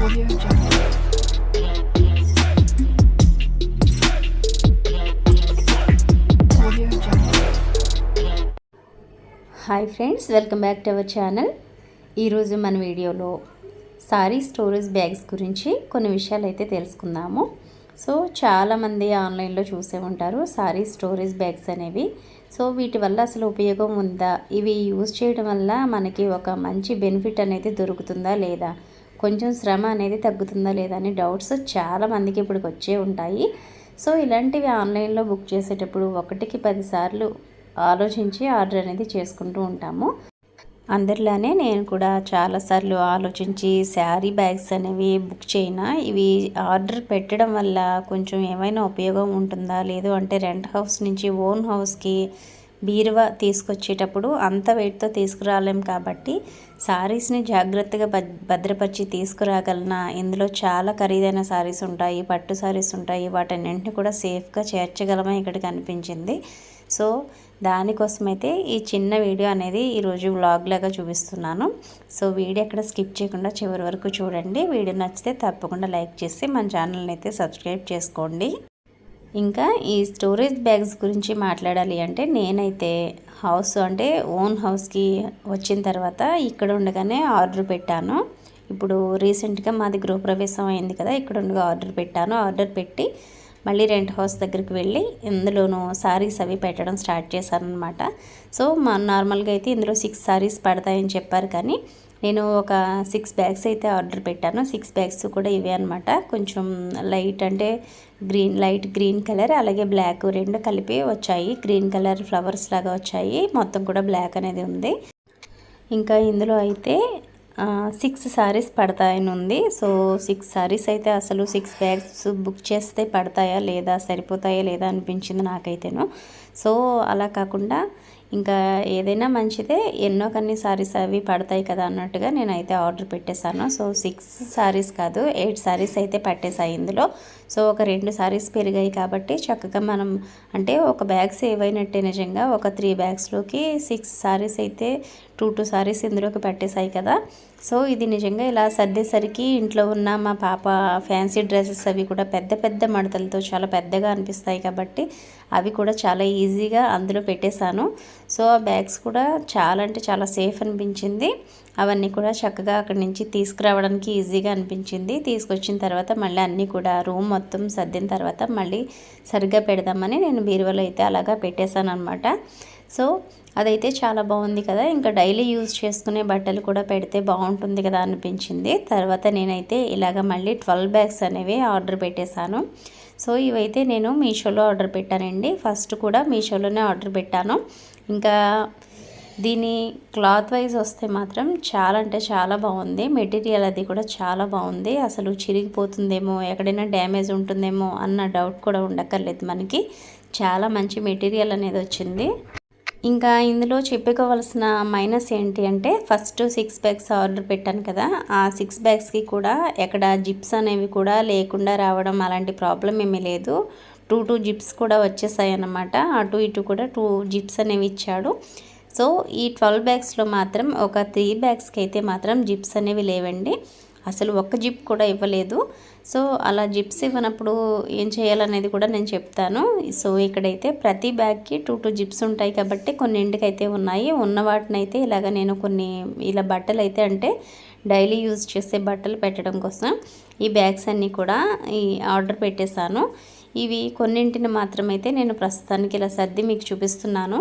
Hi friends welcome back to our channel ఈరోజు మన వీడియోలో సారీ స్టోరేజ్ బ్యాగ్స్ గురించి కొన్ని విషయాలు అయితే తెలుసుకుందాము. సో చాలామంది ఆన్లైన్లో చూసే ఉంటారు సారీ స్టోరేజ్ బ్యాగ్స్ అనేవి. సో వీటి వల్ల అసలు ఉపయోగం ఉందా? ఇవి యూజ్ చేయడం వల్ల మనకి ఒక మంచి బెనిఫిట్ అనేది దొరుకుతుందా లేదా? కొంచెం శ్రమ అనేది తగ్గుతుందా లేదా అని డౌట్స్ చాలా మందికి ఇప్పుడు వచ్చే ఉంటాయి. సో ఇలాంటివి ఆన్లైన్లో బుక్ చేసేటప్పుడు ఒకటికి పదిసార్లు ఆలోచించి ఆర్డర్ అనేది చేసుకుంటూ ఉంటాము. అందరిలానే నేను కూడా చాలాసార్లు ఆలోచించి శారీ బ్యాగ్స్ అనేవి బుక్ చేయనా ఇవి ఆర్డర్ పెట్టడం వల్ల కొంచెం ఏమైనా ఉపయోగం ఉంటుందా లేదు అంటే రెంట్ హౌస్ నుంచి ఓన్ హౌస్కి బీరువా తీసుకొచ్చేటప్పుడు అంత వెయిట్తో తీసుకురాలేం కాబట్టి శారీస్ని జాగ్రత్తగా భద్రపరిచి తీసుకురాగలనా? ఇందులో చాలా ఖరీదైన శారీస్ ఉంటాయి పట్టు సారీస్ ఉంటాయి. వాటన్నింటిని కూడా సేఫ్గా చేర్చగలమా? ఇక్కడికి అనిపించింది. సో దానికోసమైతే ఈ చిన్న వీడియో అనేది ఈరోజు వ్లాగ్ లాగా చూపిస్తున్నాను. సో వీడియో ఎక్కడ స్కిప్ చేయకుండా చివరి వరకు చూడండి. వీడియో నచ్చితే తప్పకుండా లైక్ చేసి మన ఛానల్ని అయితే సబ్స్క్రైబ్ చేసుకోండి. ఇంకా ఈ స్టోరేజ్ బ్యాగ్స్ గురించి మాట్లాడాలి అంటే నేనైతే హౌస్ అంటే ఓన్ హౌస్కి వచ్చిన తర్వాత ఇక్కడ ఉండగానే ఆర్డర్ పెట్టాను. ఇప్పుడు రీసెంట్గా మాది గృహప్రవేశం అయింది కదా ఇక్కడ ఉండగా ఆర్డర్ పెట్టాను. ఆర్డర్ పెట్టి మళ్ళీ రెంట్ హౌస్ దగ్గరికి వెళ్ళి ఇందులోనూ సారీస్ అవి పెట్టడం స్టార్ట్ చేశాను అనమాట సో మా నార్మల్గా అయితే ఇందులో సిక్స్ సారీస్ పడతాయని చెప్పారు కానీ నేను ఒక సిక్స్ బ్యాగ్స్ అయితే ఆర్డర్ పెట్టాను. సిక్స్ బ్యాగ్స్ కూడా ఇవే అనమాట కొంచెం లైట్ అంటే గ్రీన్ లైట్ గ్రీన్ కలర్ అలాగే బ్లాక్ రెండు కలిపి వచ్చాయి. గ్రీన్ కలర్ ఫ్లవర్స్ లాగా వచ్చాయి. మొత్తం కూడా బ్లాక్ అనేది ఉంది. ఇంకా ఇందులో అయితే సిక్స్ సారీస్ పడతాయని ఉంది. సో సిక్స్ సారీస్ అయితే అసలు సిక్స్ బ్యాగ్స్ బుక్ చేస్తే పడతాయా లేదా సరిపోతాయా లేదా అనిపించింది నాకైతేను. సో అలా కాకుండా ఇంకా ఏదైనా మంచిదే. ఎన్నో కన్ని సారీస్ అవి పడతాయి కదా అన్నట్టుగా నేనైతే ఆర్డర్ పెట్టేశాను. సో సిక్స్ సారీస్ కాదు ఎయిట్ సారీస్ అయితే పట్టేశాయి ఇందులో. సో ఒక రెండు సారీస్ పెరిగాయి కాబట్టి చక్కగా మనం అంటే ఒక బ్యాగ్ సేవ్ అయినట్టే నిజంగా ఒక త్రీ బ్యాగ్స్లోకి సిక్స్ సారీస్ అయితే టూ టూ సారీస్ ఇందులోకి పట్టేశాయి కదా. సో ఇది నిజంగా ఇలా సర్దేసరికి ఇంట్లో ఉన్న మా పాప ఫ్యాన్సీ డ్రెస్సెస్ అవి కూడా పెద్ద పెద్ద మడతలతో చాలా పెద్దగా అనిపిస్తాయి కాబట్టి అవి కూడా చాలా ఈజీగా అందులో పెట్టేశాను. సో ఆ బ్యాగ్స్ కూడా చాలా అంటే చాలా సేఫ్ అనిపించింది. అవన్నీ కూడా చక్కగా అక్కడి నుంచి తీసుకురావడానికి ఈజీగా అనిపించింది. తీసుకొచ్చిన తర్వాత మళ్ళీ అన్నీ కూడా రూమ్ మొత్తం సర్దిన తర్వాత మళ్ళీ సరిగ్గా పెడదామని నేను బీరువాలో అయితే అలాగా పెట్టేశాను అనమాట సో అదైతే చాలా బాగుంది కదా. ఇంకా డైలీ యూజ్ చేసుకునే బట్టలు కూడా పెడితే బాగుంటుంది కదా అనిపించింది. తర్వాత నేనైతే ఇలాగ మళ్ళీ ట్వెల్వ్ బ్యాగ్స్ అనేవి ఆర్డర్ పెట్టేశాను. సో ఇవైతే నేను మీషోలో ఆర్డర్ పెట్టానండి. ఫస్ట్ కూడా మీషోలోనే ఆర్డర్ పెట్టాను. ఇంకా దీని క్లాత్ వైజ్ వస్తే మాత్రం చాలా అంటే చాలా బాగుంది. మెటీరియల్ అది కూడా చాలా బాగుంది. అసలు చిరిగిపోతుందేమో ఎక్కడైనా డ్యామేజ్ ఉంటుందేమో అన్న డౌట్ కూడా ఉండక్కర్లేదు మనకి. చాలా మంచి మెటీరియల్ అనేది వచ్చింది. ఇంకా ఇందులో చెప్పుకోవాల్సిన మైనస్ ఏంటి అంటే ఫస్ట్ సిక్స్ బ్యాగ్స్ ఆర్డర్ పెట్టాను కదా ఆ సిక్స్ బ్యాగ్స్కి కూడా ఎక్కడ జిప్స్ అనేవి కూడా లేకుండా రావడం అలాంటి ప్రాబ్లం ఏమీ లేదు. టూ టూ జిప్స్ కూడా వచ్చేసాయి అన్నమాట అటు ఇటు కూడా టూ జిప్స్ అనేవి ఇచ్చాడు. సో ఈ ట్వెల్వ్ బ్యాగ్స్లో మాత్రం ఒక త్రీ బ్యాగ్స్కి అయితే మాత్రం జిప్స్ అనేవి లేవండి. అసలు ఒక్క జిప్ కూడా ఇవ్వలేదు. సో అలా జిప్స్ ఇవ్వనప్పుడు ఏం చేయాలనేది కూడా నేను చెప్తాను. సో ఇక్కడైతే ప్రతి బ్యాగ్కి టూ టూ జిప్స్ ఉంటాయి కాబట్టి కొన్నింటికి అయితే ఉన్నాయి. ఉన్న వాటిని అయితే ఇలాగ నేను కొన్ని ఇలా బట్టలు అయితే అంటే డైలీ యూజ్ చేసే బట్టలు పెట్టడం కోసం ఈ బ్యాగ్స్ అన్నీ కూడా ఈ ఆర్డర్ పెట్టేశాను. ఇవి కొన్నింటిని మాత్రమైతే నేను ప్రస్తుతానికి ఇలా సర్ది మీకు చూపిస్తున్నాను.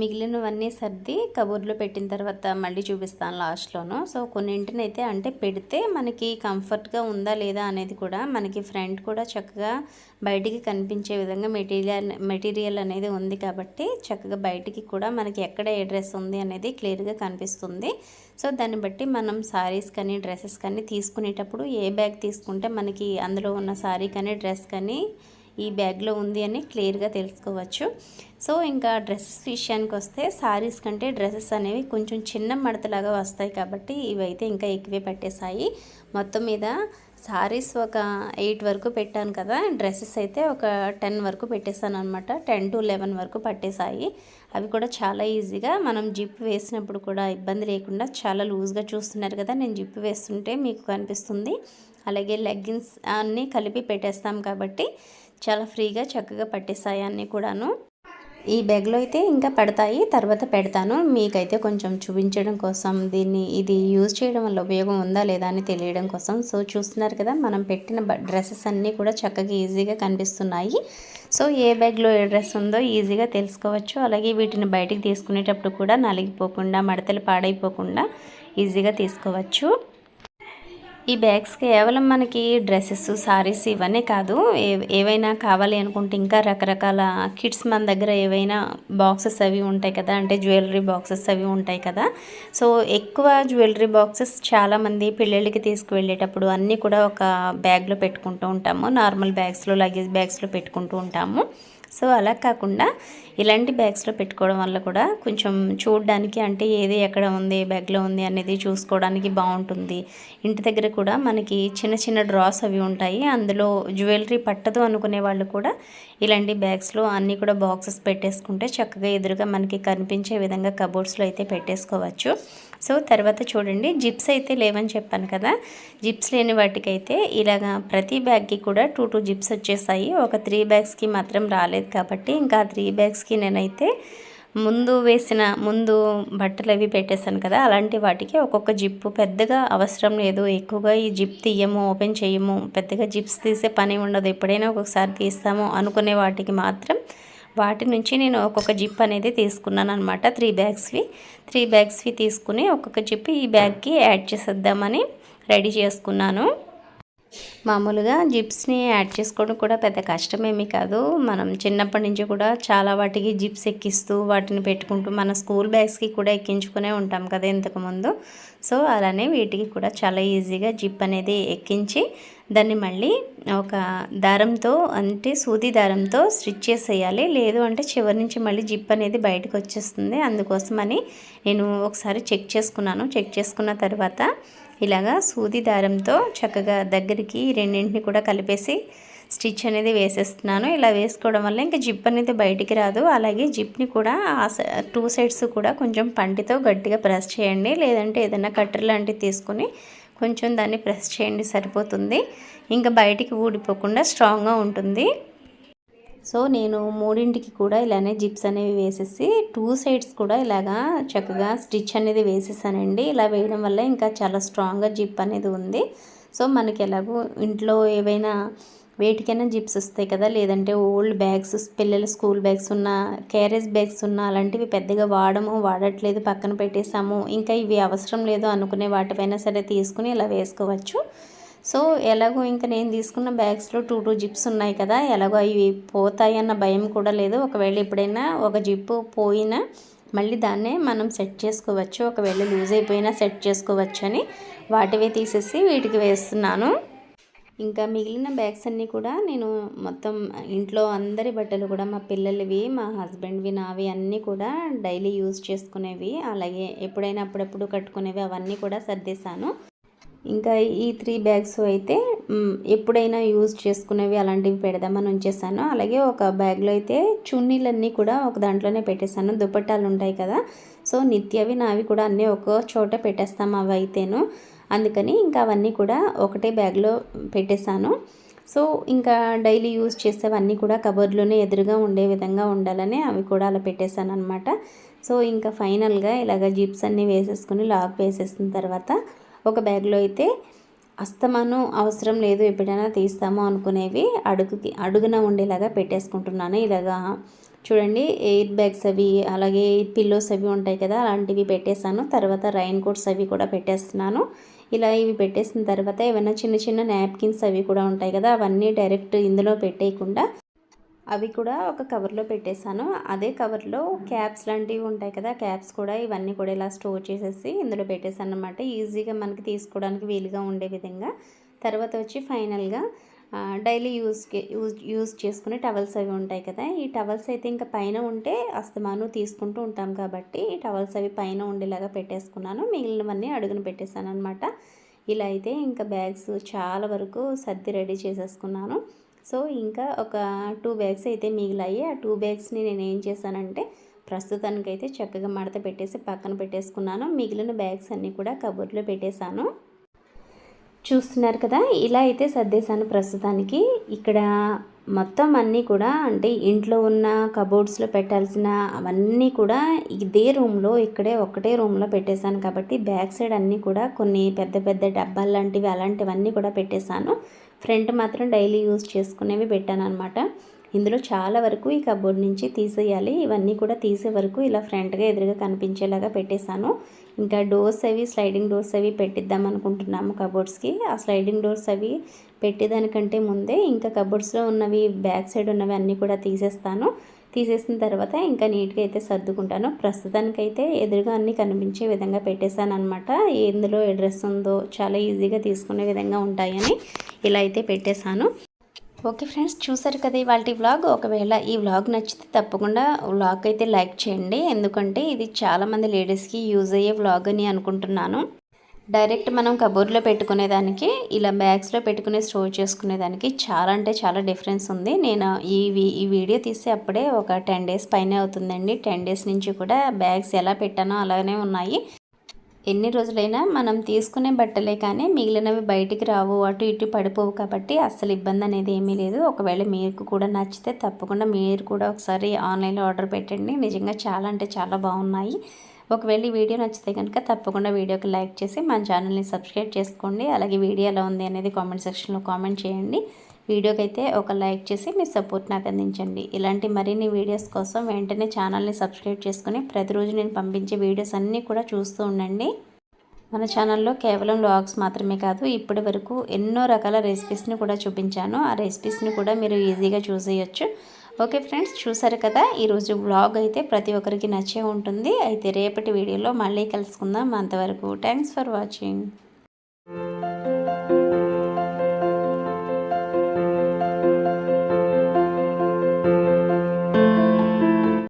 మిగిలినవన్నీ సర్ది కబోర్డ్లో పెట్టిన తర్వాత మళ్ళీ చూపిస్తాను లాస్ట్లోనూ. సో కొన్నింటిని అయితే అంటే పెడితే మనకి కంఫర్ట్గా ఉందా లేదా అనేది కూడా మనకి ఫ్రంట్ కూడా చక్కగా బయటికి కనిపించే విధంగా మెటీరియల్ మెటీరియల్ అనేది ఉంది కాబట్టి చక్కగా బయటికి కూడా మనకి ఎక్కడ ఏ డ్రెస్ ఉంది అనేది క్లియర్గా కనిపిస్తుంది. సో దాన్ని బట్టి మనం సారీస్ కానీ డ్రెస్సెస్ కానీ తీసుకునేటప్పుడు ఏ బ్యాగ్ తీసుకుంటే మనకి అందులో ఉన్న సారీ కానీ డ్రెస్ కానీ ఈ బ్యాగ్లో ఉంది అని క్లియర్గా తెలుసుకోవచ్చు. సో ఇంకా డ్రెస్సెస్ విషయానికి వస్తే సారీస్ కంటే డ్రెస్సెస్ అనేవి కొంచెం చిన్న మడతలాగా వస్తాయి కాబట్టి ఇవైతే ఇంకా ఎక్కువే పట్టేశాయి. మొత్తం మీద శారీస్ ఒక ఎయిట్ వరకు పెట్టాను కదా డ్రెస్సెస్ అయితే ఒక టెన్ వరకు పెట్టేశాను అనమాట టెన్ టు లెవెన్ వరకు పట్టేశాయి. అవి కూడా చాలా ఈజీగా మనం జిప్ వేసినప్పుడు కూడా ఇబ్బంది లేకుండా చాలా లూజ్గా చూస్తున్నారు కదా నేను జిప్ వేస్తుంటే మీకు కనిపిస్తుంది. అలాగే లెగ్గిన్స్ అన్నీ కలిపి పెట్టేస్తాం కాబట్టి చాలా ఫ్రీగా చక్కగా పట్టేస్తాయి అన్నీ కూడాను. ఈ బ్యాగ్లో అయితే ఇంకా పడతాయి తర్వాత పెడతాను. మీకైతే కొంచెం చూపించడం కోసం దీన్ని ఇది యూజ్ చేయడం వల్ల ఉపయోగం ఉందా లేదా అని తెలియడం కోసం. సో చూస్తున్నారు కదా మనం పెట్టిన డ్రెస్సెస్ అన్నీ కూడా చక్కగా ఈజీగా కనిపిస్తున్నాయి. సో ఏ బ్యాగ్లో ఏ డ్రెస్ ఉందో ఈజీగా తెలుసుకోవచ్చు. అలాగే వీటిని బయటికి తీసుకునేటప్పుడు కూడా నలిగిపోకుండా మడతలు పాడైపోకుండా ఈజీగా తీసుకోవచ్చు. ఈ బ్యాగ్స్ కేవలం మనకి డ్రెస్సెస్ సారీస్ ఇవన్నీ కాదు. ఏ- ఏవైనా కావాలి అనుకుంటే ఇంకా రకరకాల కిడ్స్ మన దగ్గర ఏవైనా బాక్సెస్ అవి ఉంటాయి కదా. అంటే జ్యువెలరీ బాక్సెస్ అవి ఉంటాయి కదా. సో ఎక్కువ జ్యువెలరీ బాక్సెస్ చాలామంది పిల్లలకి తీసుకువెళ్ళేటప్పుడు అన్నీ కూడా ఒక బ్యాగ్లో పెట్టుకుంటూ ఉంటాము. నార్మల్ బ్యాగ్స్లో లగేజ్ బ్యాగ్స్లో పెట్టుకుంటూ ఉంటాము. సో అలా కాకుండా ఇలాంటి బ్యాగ్స్లో పెట్టుకోవడం వల్ల కూడా కొంచెం చూడడానికి అంటే ఏది ఎక్కడ ఉంది బ్యాగ్లో ఉంది అనేది చూసుకోవడానికి బాగుంటుంది. ఇంటి దగ్గర కూడా మనకి చిన్న చిన్న డ్రాస్ అవి ఉంటాయి. అందులో జ్యువెలరీ పట్టదు అనుకునే వాళ్ళు కూడా ఇలాంటి బ్యాగ్స్లో అన్నీ కూడా బాక్సెస్ పెట్టేసుకుంటే చక్కగా ఎదురుగా మనకి కనిపించే విధంగా కబోర్డ్స్లో అయితే పెట్టేసుకోవచ్చు. సో తర్వాత చూడండి జిప్స్ అయితే లేవని చెప్పాను కదా. జిప్స్ లేని వాటికైతే ఇలాగా ప్రతి బ్యాగ్కి కూడా టూ టూ జిప్స్ వచ్చేసాయి. ఒక త్రీ బ్యాగ్స్కి మాత్రం రాలేదు. కాబట్టి ఇంకా త్రీ బ్యాగ్స్కి నేనైతే ముందు వేసిన ముందు బట్టలు అవి పెట్టేశాను కదా అలాంటి వాటికి ఒక్కొక్క జిప్పు పెద్దగా అవసరం లేదు. ఎక్కువగా ఈ జిప్ తీయము ఓపెన్ చేయము పెద్దగా జిప్స్ తీసే పని ఉండదు. ఎప్పుడైనా ఒక్కొక్కసారి తీస్తాము అనుకునే వాటికి మాత్రం వాటి నుంచి నేను ఒక్కొక్క జిప్ అనేది తీసుకున్నాను అనమాట త్రీ బ్యాగ్స్వి త్రీ బ్యాగ్స్వి తీసుకుని ఒక్కొక్క జిప్ ఈ బ్యాగ్కి యాడ్ చేసేద్దామని రెడీ చేసుకున్నాను. మామూలుగా జిప్స్ని యాడ్ చేసుకోవడం కూడా పెద్ద కష్టమేమీ కాదు. మనం చిన్నప్పటి నుంచి కూడా చాలా వాటికి జిప్స్ ఎక్కిస్తూ వాటిని పెట్టుకుంటూ మన స్కూల్ బ్యాగ్స్కి కూడా ఎక్కించుకునే ఉంటాం కదా ఇంతకుముందు సో అలానే వీటికి కూడా చాలా ఈజీగా జిప్ అనేది ఎక్కించి దాన్ని మళ్ళీ ఒక దారంతో అంటే సూది దారంతో స్టిచ్ చేసేయాలి. లేదు అంటే చివరి నుంచి మళ్ళీ జిప్ అనేది బయటకు వచ్చేస్తుంది. అందుకోసమని నేను ఒకసారి చెక్ చేసుకున్నాను. చెక్ చేసుకున్న తర్వాత ఇలాగా సూది దారంతో చక్కగా దగ్గరికి రెండింటిని కూడా కలిపేసి స్టిచ్ అనేది వేసేస్తున్నాను. ఇలా వేసుకోవడం వల్ల ఇంకా జిప్ అనేది బయటికి రాదు. అలాగే జిప్ని కూడా ఆ టూ సైడ్స్ కూడా కొంచెం పంటితో గట్టిగా ప్రెస్ చేయండి. లేదంటే ఏదైనా కట్టర్ లాంటివి తీసుకొని కొంచెం దాన్ని ప్రెస్ చేయండి సరిపోతుంది. ఇంకా బయటికి ఊడిపోకుండా స్ట్రాంగ్గా ఉంటుంది. సో నేను మూడింటికి కూడా ఇలానే జిప్స్ అనేవి వేసేసి టూ సైడ్స్ కూడా ఇలాగా చక్కగా స్టిచ్ అనేది వేసేసానండి. ఇలా వేయడం వల్ల ఇంకా చాలా స్ట్రాంగ్గా జిప్ అనేది ఉంది. సో మనకి ఎలాగో ఇంట్లో ఏవైనా వేటికైనా జిప్స్ వస్తాయి కదా లేదంటే ఓల్డ్ బ్యాగ్స్ పిల్లల స్కూల్ బ్యాగ్స్ ఉన్న క్యారేజ్ బ్యాగ్స్ ఉన్న అలాంటివి పెద్దగా వాడము వాడట్లేదు పక్కన పెట్టేసాము ఇంకా ఇవి అవసరం లేదు అనుకునే వాటిపైన సరే తీసుకుని ఇలా వేసుకోవచ్చు. సో ఎలాగో ఇంకా నేను తీసుకున్న బ్యాగ్స్లో టూ టూ జిప్స్ ఉన్నాయి కదా ఎలాగో అవి పోతాయి అన్న భయం కూడా లేదు. ఒకవేళ ఎప్పుడైనా ఒక జిప్పు పోయినా మళ్ళీ దాన్నే మనం సెట్ చేసుకోవచ్చు. ఒకవేళ లూజ్ అయిపోయినా సెట్ చేసుకోవచ్చు అని వాటివే తీసేసి వీటికి వేస్తున్నాను. ఇంకా మిగిలిన బ్యాగ్స్ అన్నీ కూడా నేను మొత్తం ఇంట్లో అందరి బట్టలు కూడా మా పిల్లలవి మా హస్బెండ్వి నావి అన్నీ కూడా డైలీ యూజ్ చేసుకునేవి. అలాగే ఎప్పుడైనా అప్పుడప్పుడు కట్టుకునేవి అవన్నీ కూడా సర్దేశాను. ఇంకా ఈ త్రీ బ్యాగ్స్ అయితే ఎప్పుడైనా యూజ్ చేసుకునేవి అలాంటివి పెడదామని ఉంచేసాను. అలాగే ఒక బ్యాగ్లో అయితే చున్నీలన్నీ కూడా ఒక దాంట్లోనే పెట్టేశాను. దుపట్టాలు ఉంటాయి కదా సో నిత్యవి నావి కూడా అన్నీ ఒక చోట పెట్టేస్తాము అవి అయితేను. అందుకని ఇంకా అవన్నీ కూడా ఒకటే బ్యాగ్లో పెట్టేశాను. సో ఇంకా డైలీ యూజ్ చేసేవన్నీ కూడా కబోర్డ్లోనే ఎదురుగా ఉండే విధంగా ఉండాలని అవి కూడా అలా పెట్టేశాను అనమాట సో ఇంకా ఫైనల్గా ఇలాగ జిప్స్ అన్నీ వేసేసుకుని లాక్ వేసేసిన తర్వాత ఒక బ్యాగ్లో అయితే అస్తమానం అవసరం లేదు ఎప్పుడైనా తీస్తాము అనుకునేవి అడుగుకి అడుగున ఉండేలాగా పెట్టేసుకుంటున్నాను. ఇలాగా చూడండి ఎయిర్ బ్యాగ్స్ అవి అలాగే పిల్లోస్ అవి ఉంటాయి కదా అలాంటివి పెట్టేశాను. తర్వాత రైన్ కోట్స్ అవి కూడా పెట్టేస్తున్నాను. ఇలా ఇవి పెట్టేసిన తర్వాత ఏమైనా చిన్న చిన్న నాప్కిన్స్ అవి కూడా ఉంటాయి కదా అవన్నీ డైరెక్ట్ ఇందులో పెట్టేయకుండా అవి కూడా ఒక కవర్లో పెట్టేశాను. అదే కవర్లో క్యాప్స్ లాంటివి ఉంటాయి కదా క్యాప్స్ కూడా ఇవన్నీ కూడా ఇలా స్టోర్ చేసేసి ఇందులో పెట్టేశాను అనమాట ఈజీగా మనకి తీసుకోవడానికి వీలుగా ఉండే విధంగా. తర్వాత వచ్చి ఫైనల్గా డైలీ యూస్కి యూజ్ యూజ్ చేసుకునే టవల్స్ అవి ఉంటాయి కదా ఈ టవల్స్ అయితే ఇంకా పైన ఉంటే అస్తమాను తీసుకుంటూ ఉంటాం కాబట్టి ఈ టవల్స్ అవి పైన ఉండేలాగా పెట్టేసుకున్నాను. మిగిలినవన్నీ అడుగున పెట్టేశాను అనమాట ఇలా అయితే ఇంకా బ్యాగ్స్ చాలా వరకు సర్ది రెడీ చేసేసుకున్నాను. సో ఇంకా ఒక టూ బ్యాగ్స్ అయితే మిగిలాయి. ఆ టూ బ్యాగ్స్ని నేను ఏం చేశానంటే ప్రస్తుతానికైతే చక్కగా మడత పెట్టేసి పక్కన పెట్టేసుకున్నాను. మిగిలిన బ్యాగ్స్ అన్నీ కూడా కబోర్డ్లో పెట్టేశాను. చూస్తున్నారు కదా ఇలా అయితే సర్దేశాను ప్రస్తుతానికి. ఇక్కడ మొత్తం అన్నీ కూడా అంటే ఇంట్లో ఉన్న కబోర్డ్స్లో పెట్టాల్సిన అవన్నీ కూడా ఇదే రూమ్లో ఇక్కడే ఒకటే రూమ్లో పెట్టేశాను కాబట్టి బ్యాక్ సైడ్ అన్నీ కూడా కొన్ని పెద్ద పెద్ద డబ్బాలు లాంటివి అలాంటివన్నీ కూడా పెట్టేశాను. ఫ్రంట్ మాత్రం డైలీ యూజ్ చేసుకునేవి పెట్టాను అనమాట ఇందులో చాలా వరకు ఈ కబోర్డ్ నుంచి తీసేయాలి. ఇవన్నీ కూడా తీసే వరకు ఇలా ఫ్రంట్గా ఎదురుగా కనిపించేలాగా పెట్టేశాను. ఇంకా డోర్స్ అవి స్లైడింగ్ డోర్స్ అవి పెట్టిద్దాం అనుకుంటున్నాము కబోర్డ్స్కి. ఆ స్లైడింగ్ డోర్స్ అవి పెట్టేదానికంటే ముందే ఇంకా కబోర్డ్స్లో ఉన్నవి బ్యాక్ సైడ్ ఉన్నవి అన్నీ కూడా తీసేస్తాను. తీసేసిన తర్వాత ఇంకా నీట్గా అయితే సర్దుకుంటాను. ప్రస్తుతానికైతే ఎదురుగా అన్నీ కనిపించే విధంగా పెట్టేశాను అనమాట ఎందులో ఏ డ్రెస్ ఉందో చాలా ఈజీగా తీసుకునే విధంగా ఉంటాయని ఇలా అయితే పెట్టేశాను. ఓకే ఫ్రెండ్స్ చూసారు కదా ఇవాళ వ్లాగ్. ఒకవేళ ఈ వ్లాగ్ నచ్చితే తప్పకుండా వ్లాగ్ అయితే లైక్ చేయండి. ఎందుకంటే ఇది చాలామంది లేడీస్కి యూజ్ అయ్యే వ్లాగ్ అని అనుకుంటున్నాను. డైరెక్ట్ మనం కబోర్డ్లో పెట్టుకునేదానికి ఇలా బ్యాగ్స్లో పెట్టుకుని స్టోర్ చేసుకునేదానికి చాలా అంటే చాలా డిఫరెన్స్ ఉంది. నేను ఈ ఈ వీడియో తీసి అప్పుడే ఒక టెన్ డేస్ పైన అవుతుందండి. టెన్ డేస్ నుంచి కూడా బ్యాగ్స్ ఎలా పెట్టానో అలానే ఉన్నాయి. ఎన్ని రోజులైనా మనం తీసుకునే బట్టలే కానీ మిగిలినవి బయటికి రావు అటు ఇటు పడిపోవు కాబట్టి అస్సలు ఇబ్బంది అనేది ఏమీ లేదు. ఒకవేళ మీకు కూడా నచ్చితే తప్పకుండా మీరు కూడా ఒకసారి ఆన్లైన్లో ఆర్డర్ పెట్టండి. నిజంగా చాలా అంటే చాలా బాగున్నాయి. ఒకవేళ ఈ వీడియో నచ్చితే కనుక తప్పకుండా వీడియోకి లైక్ చేసి మన ఛానల్ని సబ్స్క్రైబ్ చేసుకోండి. అలాగే వీడియో ఎలా ఉంది అనేది కామెంట్ సెక్షన్లో కామెంట్ చేయండి. వీడియోకి అయితే ఒక లైక్ చేసి మీ సపోర్ట్ నాకు అందించండి ఇలాంటి మరిన్ని వీడియోస్ కోసం వెంటనే ఛానల్ని సబ్స్క్రైబ్ చేసుకుని ప్రతిరోజు నేను పంపించే వీడియోస్ అన్నీ కూడా చూస్తూ ఉండండి. మన ఛానల్లో కేవలం వ్లాగ్స్ మాత్రమే కాదు ఇప్పటి వరకు ఎన్నో రకాల రెసిపీస్ని కూడా చూపించాను. ఆ రెసిపీస్ని కూడా మీరు ఈజీగా చూసేయచ్చు. ఓకే ఫ్రెండ్స్ చూసారు కదా? ఈరోజు వ్లాగ్ అయితే ప్రతి ఒక్కరికి నచ్చే ఉంటుంది. అయితే రేపటి వీడియోలో మళ్ళీ కలుసుకుందాం. అంతవరకు థ్యాంక్స్ ఫర్ వాచింగ్